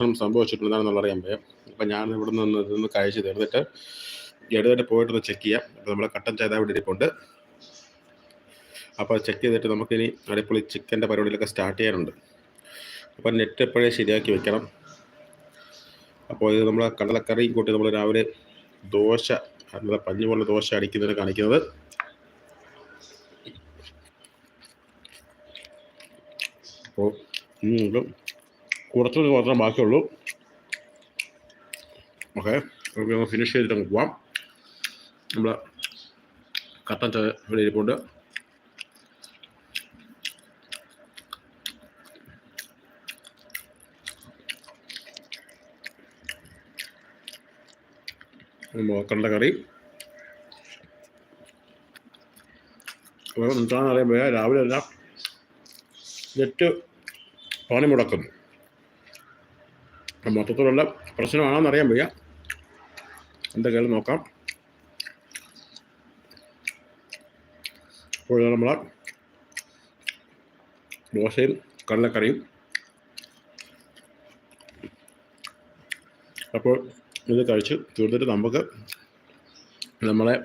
സംഭവിച്ചിട്ടുണ്ടെന്നാണെന്നുള്ള അറിയാൻ പറ്റും. അപ്പം ഞാൻ ഇവിടെ നിന്ന് ഇതൊന്ന് കഴിച്ച് തീർന്നിട്ട് പോയിട്ട് പോയിട്ടൊന്ന് ചെക്ക് ചെയ്യാം. അപ്പോൾ നമ്മൾ കട്ടൻ ചായ ഇവിടെ ഇരിപ്പുണ്ട്. അപ്പോൾ ചെക്ക് ചെയ്തിട്ട് നമുക്കിനി അടിപൊളി ചിക്കന്റെ പരിപാടിയിലൊക്കെ സ്റ്റാർട്ട് ചെയ്യാനുണ്ട്. അപ്പോൾ നെറ്റ് എപ്പോഴേ ശരിയാക്കി വെക്കണം. അപ്പോൾ ഇത് നമ്മൾ കടലക്കറി കൂട്ടി നമ്മൾ രാവിലെ ദോശ നമ്മുടെ പഞ്ഞു പോലെ ദോശ അടിക്കുന്നതിന് കാണിക്കുന്നത്. അപ്പോൾ ഇനി കുറച്ചുകൂടി മാത്രം ബാക്കിയുള്ളൂ. ഓക്കെ നമുക്ക് ഫിനിഷ് ചെയ്തിട്ട് അങ്ങ് പോവാം. നമ്മൾ കട്ടൻ ചായ ഇവിടെ ഇരിപ്പുണ്ട്. കണ്ട കറി. എന്താണെന്ന് അറിയുമ്പോൾ രാവിലെ എല്ലാം നെറ്റ് പണി മുടക്കുന്നു മൊത്തത്തിലുള്ള പ്രശ്നമാണെന്ന് അറിയാൻ വയ്യ. എന്തൊക്കെയാണ് നോക്കാം. അപ്പോൾ നമ്മൾ ദോശയും കടലക്കറിയും. അപ്പോൾ ഇത് കഴിച്ച് തീർത്തിട്ട് നമുക്ക് നമ്മളെ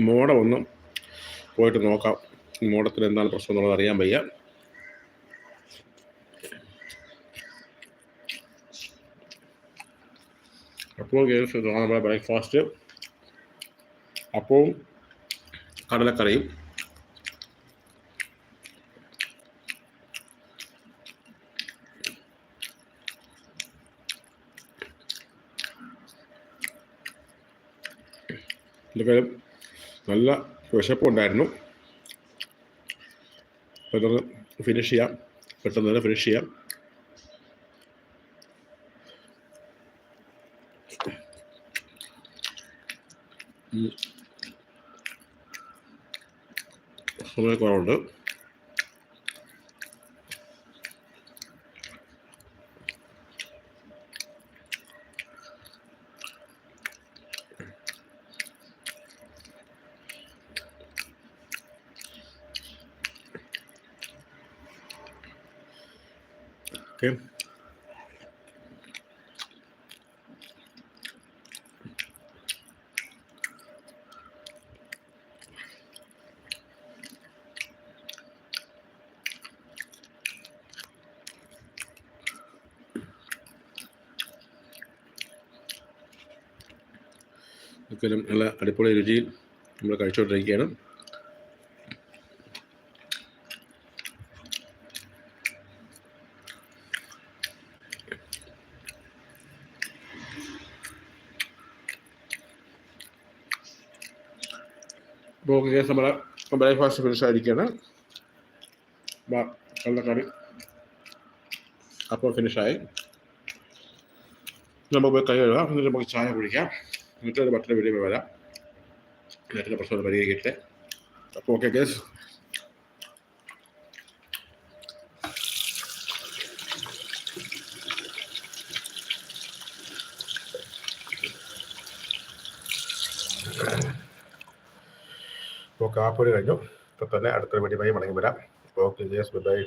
മോഡം ഒന്ന് പോയിട്ട് നോക്കാം. മോഡത്തിന് എന്താണ് പ്രശ്നം എന്നുള്ളത് അറിയാൻ വയ്യ. അപ്പോൾ കേസ് നമ്മുടെ ബ്രേക്ക്ഫാസ്റ്റ് അപ്പവും കടലക്കറിയും ഇതൊക്കെ നല്ല വിശപ്പുണ്ടായിരുന്നു പെട്ടെന്ന് ഫിനിഷ് ചെയ്യാം. പെട്ടെന്ന് തന്നെ ഫിനിഷ് ചെയ്യാം. സമയക്കുറവുണ്ട് ഓക്കെ ഒരിക്കലും നല്ല അടിപൊളി രുചിയിൽ നമ്മൾ കഴിച്ചുകൊണ്ടിരിക്കുകയാണ്. അപ്പോൾ ഓക്കെ നമ്മുടെ ബ്രേക്ക്ഫാസ്റ്റ് ഫിനിഷ് ആയിരിക്കുകയാണ്. കറി. അപ്പോൾ ഫിനിഷായി നമുക്ക് പോയി കൈ കഴുകാം. എന്നിട്ട് നമുക്ക് ചായ കുടിക്കാം. ഒരു ബട്ടർ വീഡിയോ വരാം. നേരത്തെ പ്രശ്നം പരിഹരിക്കട്ടെ. അപ്പോൾ ഓക്കെ ഗേസ് അപ്പോൾ കാപ്പൊടി കഴിഞ്ഞു. ഇപ്പം തന്നെ അടുത്തൊരു വീഡിയോ മടങ്ങി വരാം. Okay guys by